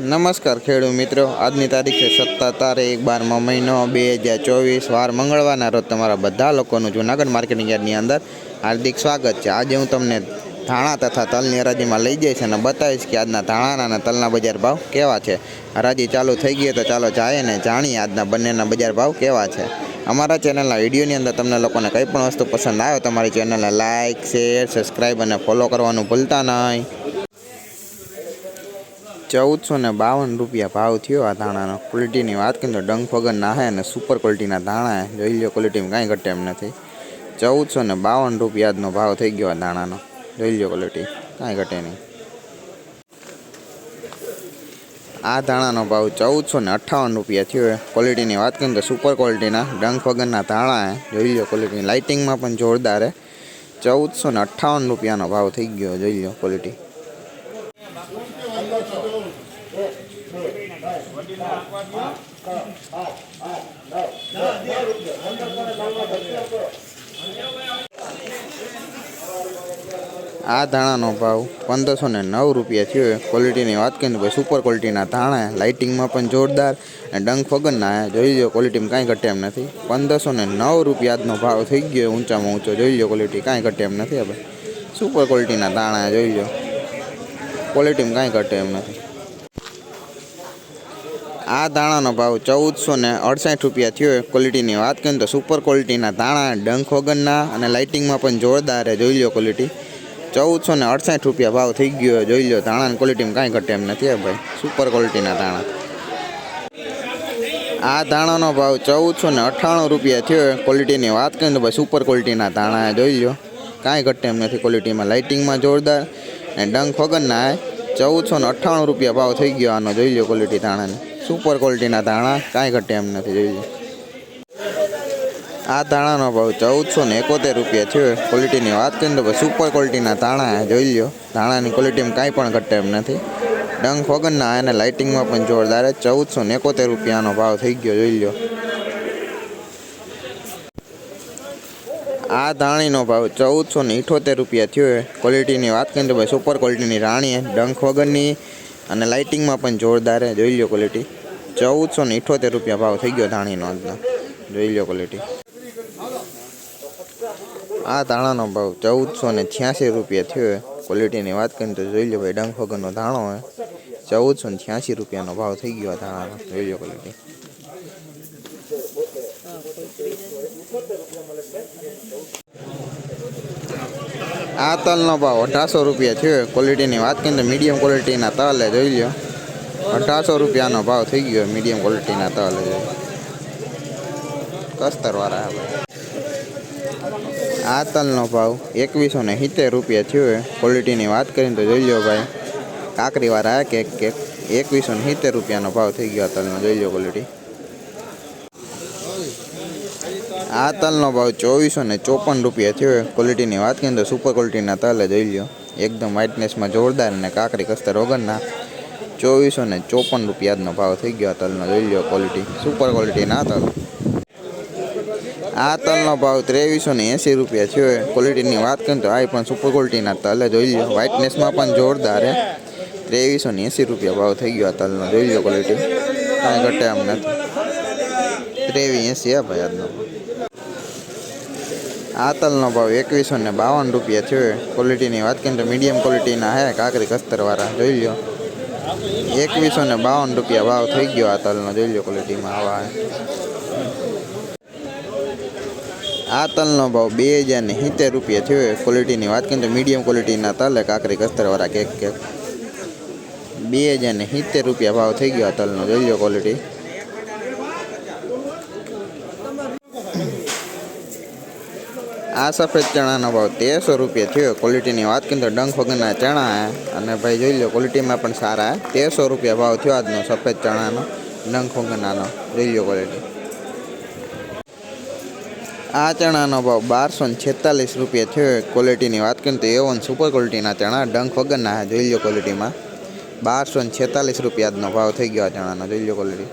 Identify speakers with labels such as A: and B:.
A: નમસ્કાર ખેડૂત મિત્રો. આજની તારીખ છે સત્તર તારીખ બારમો મહિનો બે હજાર ચોવીસ. વાર મંગળવારના રોજ તમારા બધા લોકોનું જૂનાગઢ માર્કેટિંગ યાર્ડની અંદર હાર્દિક સ્વાગત છે. આજે હું તમને ધાણા તથા તલની હરાજીમાં લઈ જઈશ અને બતાવીશ કે આજના ધાણાના અને તલના બજાર ભાવ કેવા છે. હરાજી ચાલુ થઈ ગઈ તો ચાલો જાય ને જાણીએ આજના બંનેના બજાર ભાવ કેવા છે. અમારા ચેનલના વિડીયોની અંદર તમને લોકોને કંઈ પણ વસ્તુ પસંદ આવે તમારી ચેનલને લાઇક શેર, સબસ્ક્રાઈબ અને ફોલો કરવાનું ભૂલતા નહીં. ચૌદસો ને બાવન રૂપિયા ભાવ થયો આ ધાણાનો. ક્વોલિટીની વાત કરીએ તો ડંખ વગર નાહે અને સુપર ક્વોલિટીના ધાણા જોઈ લો ક્વોલિટીમાં કાંઈ ઘટે એમ નથી. ચૌદસો ને બાવન રૂપિયાનો ભાવ થઈ ગયો આ ધાણાનો. જોઈ લો ક્વોલિટી કાંઈ ઘટે નહીં. આ ધાણાનો ભાવ ચૌદસો ને અઠ્ઠાવન રૂપિયા થયો ક્વોલિટીની વાત કરીએ તો સુપર ક્વોલિટીના ડંખ વગરના ધાણા જોઈ લો ક્વોલિટી લાઇટિંગમાં પણ જોરદાર ચૌદસો ને અઠ્ઠાવન રૂપિયાનો ભાવ થઈ ગયો. જોઈ લો ક્વોલિટી આ ધાણાનો ભાવ પંદરસો ને નવ રૂપિયા થયો. ક્વોલિટીની વાત કરીએ તો ભાઈ સુપર ક્વોલિટીના ધાણા લાઇટિંગમાં પણ જોરદાર અને ડંખ વગરના જોઈ લો ક્વોલિટીમાં કાંઈ ઘટે એમ નથી. પંદરસો ને નવ રૂપિયા આજનો ભાવ થઈ ગયો ઊંચામાં ઊંચો. જોઈ લો ક્વોલિટી કાંઈ ઘટે એમ નથી હવે સુપર ક્વોલિટીના ધાણા જોઈ લો ક્વોલિટીમાં કાંઈ ઘટે એમ નથી. આ દાણાનો ભાવ ચૌદસો ને અડસાઠ રૂપિયા થયો. ક્વોલિટીની વાત કરીએ તો સુપર ક્વોલિટીના દાણા, ડંખ વગરના અને લાઇટિંગમાં પણ જોરદાર જોઈ લો ક્વોલિટી ચૌદસો ને અડસાઠ રૂપિયા ભાવ થઈ ગયો જોઈ લો ધાણાની ક્વોલિટીમાં કાંઈ ઘટે એમ નથી ભાઈ. સુપર ક્વોલિટીના દાણા. આ દાણાનો ભાવ ચૌદસો ને અઠ્ઠાણું રૂપિયા થયો ક્વોલિટીની વાત કરીએ તો ભાઈ સુપર ક્વોલિટીના દાણા જોઈ લો, કાંઈ ઘટે એમ નથી ક્વોલિટીમાં લાઇટિંગમાં જોરદાર અને ડંખ વગરના ચૌદસો ને અઠ્ઠાણું રૂપિયા ભાવ થઈ ગયો આનો. જોઈ લો ક્વોલિટી દાણાની. સુપર ક્વોલિટીના ધાણા, કાંઈ ઘટે એમ નથી, જોઈ આ ધાણાનો ભાવ ચૌદસો ને એકોતેર રૂપિયા છે. ક્વોલિટીની વાત કરીએ તો સુપર ક્વોલિટીના ધાણા. જોઈ લો ધાણાની ક્વોલિટીમાં કાંઈ પણ ઘટે એમ નથી ડંગ વગરના અને લાઇટિંગમાં પણ જોરદાર. ચૌદસો ને એકોતેર રૂપિયાનો ભાવ થઈ ગયો, જોઈ લો આ ધાણીનો ભાવ ચૌદસો ને ઇઠોતેર રૂપિયા થયો ક્વોલિટીની વાત કરીએ તો ભાઈ સુપર ક્વોલિટીની રાણી ડંખ વગરની અને લાઇટિંગમાં પણ જોરદાર જોઈ લો ક્વોલિટી ચૌદસો ને ઇઠોતેર રૂપિયા ભાવ થઈ ગયો ધાણીનો આજનો. જોઈ લો ક્વોલિટી આ ધાણાનો ભાવ ચૌદસો ને છ્યાસી રૂપિયા થયો ક્વોલિટીની વાત કરીને તો જોઈ લો ભાઈ, ડંખ વગરનો ધાણો હોય ચૌદસો ને છ્યાસી રૂપિયાનો ભાવ થઈ ગયો ધાણાનો. જોઈ લો ક્વોલિટી આ તલનો ભાવ અઢારસો રૂપિયા થયો ક્વોલિટીની વાત કરીને તો મીડિયમ ક્વોલિટીના તલ જોઈ લો. અઢારસો રૂપિયાનો ભાવ થઈ ગયો મીડિયમ ક્વોલિટીના તલ કસ્તરવાળા હવે આ તલનો ભાવ એકવીસો ને સિત્તેર રૂપિયા થયો હોય ક્વોલિટીની વાત કરીને તો જોઈ લો ભાઈ કાકરીવાળા એક કેક એકવીસો ને સિત્તેર રૂપિયાનો ભાવ થઈ ગયો આ તલનો, જોઈ લો ક્વોલિટી આ તલનો ભાવ ચોવીસો ને ચોપન રૂપિયા થયો હોય ક્વોલિટીની વાત કરીએ તો સુપર ક્વોલિટીના તલ જોઈ લો. એકદમ વ્હાઇટનેસમાં જોરદાર અને કાકરી કસ્તર વગરના. ચોવીસો ને ચોપન રૂપિયાનો ભાવ થઈ ગયો આ તલનો. જોઈ લો ક્વોલિટી સુપર ક્વોલિટીના તલ. આ તલનો ભાવ ત્રેવીસો ને એંસી રૂપિયા છે ક્વોલિટીની વાત કરીએ તો આ પણ સુપર ક્વોલિટીના તલ જોઈ લો વ્હાઇટનેસમાં પણ જોરદાર હે. ત્રેવીસો ને એંસી રૂપિયા ભાવ થઈ ગયો આ તલનો. જોઈ લો ક્વોલિટી કાંઈ ઘટે આમ નથી. ત્રેવીસ એંસી હા ભાઈ આજનો. આ તલનો ભાવ એકવીસો ને બાવન રૂપિયા થયો ક્વોલિટીની વાત કરીએ તો મીડિયમ ક્વોલિટીના હે. કાકરી કસ્તરવાળા જોઈ લો એકવીસો ને બાવન રૂપિયા ભાવ થઈ ગયો આ તલનો. જોઈ લો ક્વોલિટીમાં આવા આ તલનો ભાવ બે હજાર ને સિત્તેર રૂપિયા થયો. ક્વોલિટીની વાત કરીએ તો મીડિયમ ક્વોલિટીના તલ કાકરી કસ્તરવાળા કેક કેક બે હજાર ને સિત્તેર રૂપિયા ભાવ થઈ ગયો આ તલનો. જોઈ લો ક્વોલિટી આ સફેદ ચણાનો ભાવ તેરસો રૂપિયા થયો. ક્વોલિટીની વાત કરીએ તો ડંખ વગરના ચણા અને ભાઈ જોઈ લો ક્વોલિટીમાં પણ સારા તેરસો રૂપિયા ભાવ થયો આજનો સફેદ ચણાનો, ડંખ વગરનાનો. જોઈ લો ક્વોલિટી આ ચણાનો ભાવ બારસો ને છેતાલીસ રૂપિયા થયો. ક્વોલિટીની વાત કરીએ તો એવન સુપર ક્વોલિટીના ચણા, ડંખ વગરના જોઈ લો ક્વોલિટીમાં બારસો ને છેતાલીસ આજનો ભાવ થઈ ગયો આ ચણાનો. જોઈ લો ક્વોલિટી